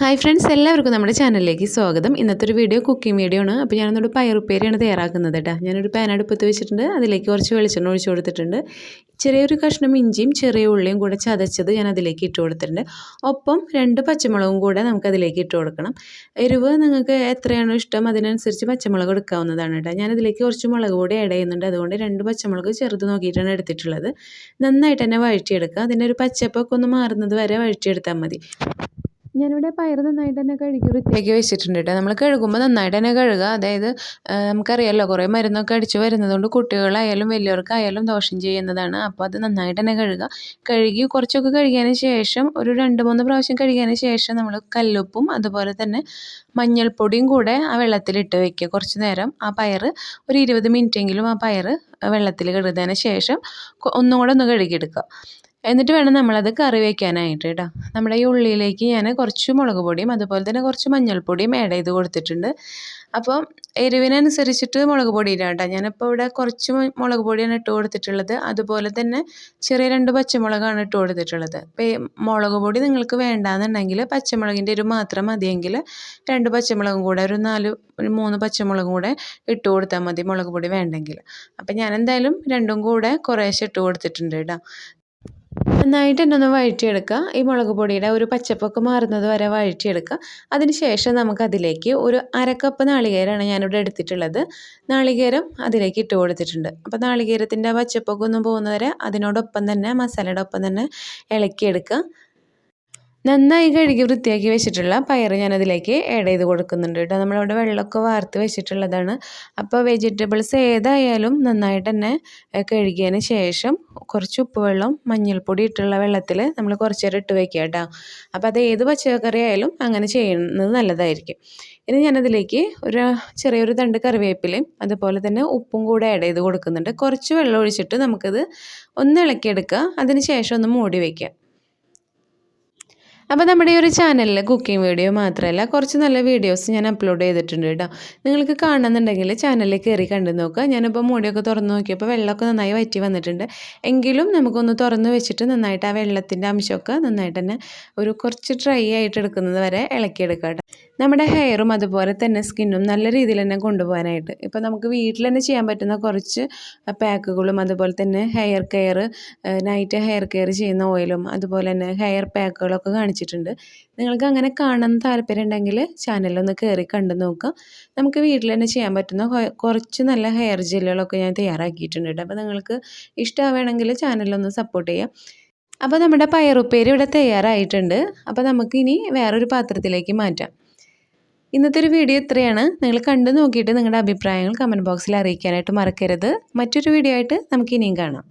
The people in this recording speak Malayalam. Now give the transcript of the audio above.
ഹായ് ഫ്രണ്ട്സ് എല്ലാവർക്കും നമ്മുടെ ചാനലിലേക്ക് സ്വാഗതം. ഇന്നത്തെ ഒരു വീഡിയോ കുക്കിംഗ് വീഡിയോ ആണ്. അപ്പോൾ ഞാനൊന്നൊരു പയറുപ്പേരിയാണ് തയ്യാറാക്കുന്നത് കേട്ടോ ഞാനൊരു പാൻ അടുപ്പത്ത് വെച്ചിട്ടുണ്ട്. അതിലേക്ക് കുറച്ച് വെളിച്ചെണ്ണ ഒഴിച്ചു കൊടുത്തിട്ടുണ്ട്. ചെറിയൊരു കഷ്ണം ഇഞ്ചിയും ചെറിയ ഉള്ളിയും കൂടെ ചതച്ചത് ഞാൻ അതിലേക്ക് ഇട്ട് കൊടുത്തിട്ടുണ്ട്. ഒപ്പം രണ്ട് പച്ചമുളകും കൂടെ നമുക്ക് അതിലേക്ക് ഇട്ട് കൊടുക്കണം. എരിവ് നിങ്ങൾക്ക് എത്രയാണോ ഇഷ്ടം അതിനനുസരിച്ച് പച്ചമുളക് എടുക്കാവുന്നതാണ് കേട്ടോ ഞാനതിലേക്ക് കുറച്ച് മുളക് കൂടി ആഡ് ചെയ്യുന്നുണ്ട്. അതുകൊണ്ട് രണ്ട് പച്ചമുളക് ചെറുത് നോക്കിയിട്ടാണ് എടുത്തിട്ടുള്ളത്. നന്നായിട്ട് തന്നെ വഴറ്റിയെടുക്കുക അതിന്റെ ഒരു പച്ചപ്പൊക്കെ ഒന്ന് മാറുന്നത് വരെ വഴറ്റിയെടുത്താൽ മതി. ഞാനിവിടെ പയർ നന്നായിട്ട് തന്നെ കഴുകി വൃത്തിയാക്കി വെച്ചിട്ടുണ്ട് കേട്ടോ. നമ്മൾ കഴുകുമ്പോൾ നന്നായിട്ട് തന്നെ കഴുകുക അതായത് നമുക്കറിയാമല്ലോ കുറേ മരുന്നൊക്കെ അടിച്ച് വരുന്നതുകൊണ്ട് കുട്ടികളായാലും വലിയവർക്കായാലും ദോഷം ചെയ്യുന്നതാണ്. അപ്പോൾ അത് നന്നായിട്ട് തന്നെ കഴുകുക കഴുകി കുറച്ചൊക്കെ കഴുകിയതിന് ശേഷം ഒരു രണ്ട് മൂന്ന് പ്രാവശ്യം കഴുകിയതിന് ശേഷം നമ്മൾ കല്ലുപ്പും അതുപോലെ തന്നെ മഞ്ഞൾപ്പൊടിയും കൂടെ ആ വെള്ളത്തിലിട്ട് വയ്ക്കുക കുറച്ച് നേരം. ആ പയർ ഒരു ഇരുപത് മിനിറ്റെങ്കിലും ആ പയർ വെള്ളത്തിൽ കഴുകുന്നതിന് ശേഷം ഒന്നും കൂടെ ഒന്ന് കഴുകിയെടുക്കുക. എന്നിട്ട് വേണം നമ്മളത് കറി വയ്ക്കാനായിട്ട് കേട്ടോ നമ്മുടെ ഈ ഉള്ളിയിലേക്ക് ഞാൻ കുറച്ച് മുളക് പൊടിയും അതുപോലെ തന്നെ കുറച്ച് മഞ്ഞൾപ്പൊടിയും ആഡ് ചെയ്ത് കൊടുത്തിട്ടുണ്ട്. അപ്പോൾ എരിവിനനുസരിച്ചിട്ട് മുളക് പൊടി ഇടാം കേട്ടോ ഞാനിപ്പോൾ ഇവിടെ കുറച്ച് മുളക് പൊടിയാണ് ഇട്ട് കൊടുത്തിട്ടുള്ളത്. അതുപോലെ തന്നെ ചെറിയ രണ്ട് പച്ചമുളകാണ് ഇട്ട് കൊടുത്തിട്ടുള്ളത്. അപ്പോൾ മുളക് പൊടി നിങ്ങൾക്ക് വേണ്ടാന്നുണ്ടെങ്കിൽ പച്ചമുളകിന്റെ ഒരു മാത്രം മതിയെങ്കിൽ രണ്ട് പച്ചമുളകും കൂടെ ഒരു നാല് ഒരു മൂന്ന് പച്ചമുളകും കൂടെ ഇട്ട് കൊടുത്താൽ മതി മുളക് പൊടി വേണ്ടെങ്കിൽ. അപ്പം ഞാൻ എന്തായാലും രണ്ടും കൂടെ കുറേശ്ശെ ഇട്ട് കൊടുത്തിട്ടുണ്ട് കേട്ടോ നന്നായിട്ട് എന്നൊന്ന് വഴറ്റിയെടുക്കുക. ഈ മുളക് പൊടിയുടെ ഒരു പച്ചപ്പൊക്കെ മാറുന്നത് വരെ വഴറ്റിയെടുക്കുക. അതിന് ശേഷം നമുക്കതിലേക്ക് ഒരു അരക്കപ്പ് നാളികേരമാണ് ഞാനിവിടെ എടുത്തിട്ടുള്ളത്. നാളികേരം അതിലേക്ക് ഇട്ട് കൊടുത്തിട്ടുണ്ട്. അപ്പോൾ നാളികേരത്തിന്റെ പച്ചപ്പൊക്കെ ഒന്നും പോകുന്നവരെ അതിനോടൊപ്പം തന്നെ മസാലയുടെ ഒപ്പം തന്നെ ഇളക്കിയെടുക്കുക. നന്നായി കഴുകി വൃത്തിയാക്കി വെച്ചിട്ടുള്ള പയർ ഞാനതിലേക്ക് ആഡ് ചെയ്ത് കൊടുക്കുന്നുണ്ട് കേട്ടോ. നമ്മളവിടെ വെള്ളമൊക്കെ വാർത്ത് വെച്ചിട്ടുള്ളതാണ്. അപ്പോൾ വെജിറ്റബിൾസ് ഏതായാലും നന്നായിട്ട് തന്നെ കഴുകിയതിന് ശേഷം കുറച്ച് ഉപ്പുവെള്ളം മഞ്ഞൾപ്പൊടി ഇട്ടുള്ള വെള്ളത്തിൽ നമ്മൾ കുറച്ച് നേരം ഇട്ട് വെക്കുക കേട്ടോ. അപ്പോൾ അത് ഏത് പച്ചക്കറി ആയാലും അങ്ങനെ ചെയ്യുന്നത് നല്ലതായിരിക്കും. ഇനി ഞാനതിലേക്ക് ഒരു ചെറിയൊരു തണ്ട് കറിവേപ്പിലയും അതുപോലെ തന്നെ ഉപ്പും കൂടെ ആഡ് ചെയ്ത് കൊടുക്കുന്നുണ്ട്. കുറച്ച് വെള്ളം ഒഴിച്ചിട്ട് നമുക്കത് ഒന്ന് ഇളക്കിയെടുക്കുക. അതിന് ശേഷം ഒന്ന് മൂടി വയ്ക്കുക അപ്പോൾ നമ്മുടെ ഈ ഒരു ചാനലിൽ കുക്കിംഗ് വീഡിയോ മാത്രമല്ല കുറച്ച് നല്ല വീഡിയോസ് ഞാൻ അപ്ലോഡ് ചെയ്തിട്ടുണ്ട് കേട്ടോ നിങ്ങൾക്ക് കാണുന്നുണ്ടെങ്കിൽ ചാനലിൽ കയറി കണ്ടു നോക്കുക. ഞാനിപ്പോൾ മൂടിയൊക്കെ തുറന്ന് നോക്കിയപ്പോൾ വെള്ളമൊക്കെ നന്നായി വറ്റി വന്നിട്ടുണ്ട്. എങ്കിലും നമുക്കൊന്ന് തുറന്ന് വെച്ചിട്ട് നന്നായിട്ട് ആ വെള്ളത്തിന്റെ അംശമൊക്കെ നന്നായിട്ട് തന്നെ ഒരു കുറച്ച് ഡ്രൈ ആയിട്ട് എടുക്കുന്നത് വരെ ഇളക്കിയെടുക്കുക നമ്മുടെ ഹെയറും അതുപോലെ തന്നെ സ്കിന്നും നല്ല രീതിയിൽ തന്നെ കൊണ്ടുപോകാനായിട്ട്. ഇപ്പോൾ നമുക്ക് വീട്ടിൽ തന്നെ ചെയ്യാൻ പറ്റുന്ന കുറച്ച് പാക്കുകളും അതുപോലെ തന്നെ hair care night hair care ചെയ്യുന്ന ഓയിലും അതുപോലെ തന്നെ ഹെയർ പാക്കുകളൊക്കെ കാണിച്ചിട്ടുണ്ട്. നിങ്ങൾക്ക് അങ്ങനെ കാണാൻ താല്പര്യം ഉണ്ടെങ്കിൽ ചാനലൊന്ന് കയറി കണ്ടു നോക്കുക. നമുക്ക് വീട്ടിൽ തന്നെ ചെയ്യാൻ പറ്റുന്ന കുറച്ച് നല്ല ഹെയർ ജെല്ലുകളൊക്കെ ഞാൻ തയ്യാറാക്കിയിട്ടുണ്ട് അപ്പോൾ നിങ്ങൾക്ക് ഇഷ്ടമാവുകയാണെങ്കിൽ ചാനലൊന്ന് സപ്പോർട്ട് ചെയ്യാം അപ്പോൾ നമ്മുടെ പയറുപ്പേര് ഇവിടെ തയ്യാറായിട്ടുണ്ട്. അപ്പോൾ നമുക്കിനി വേറൊരു പാത്രത്തിലേക്ക് മാറ്റാം. ഇന്നത്തെ ഒരു വീഡിയോ ഇത്രയാണ്. നിങ്ങൾ കണ്ടു നോക്കിയിട്ട് നിങ്ങളുടെ അഭിപ്രായങ്ങൾ കമന്റ് ബോക്സിൽ അറിയിക്കാനായിട്ട് മറക്കരുത്. മറ്റൊരു വീഡിയോ ആയിട്ട് നമുക്ക് ഇനിയും കാണാം.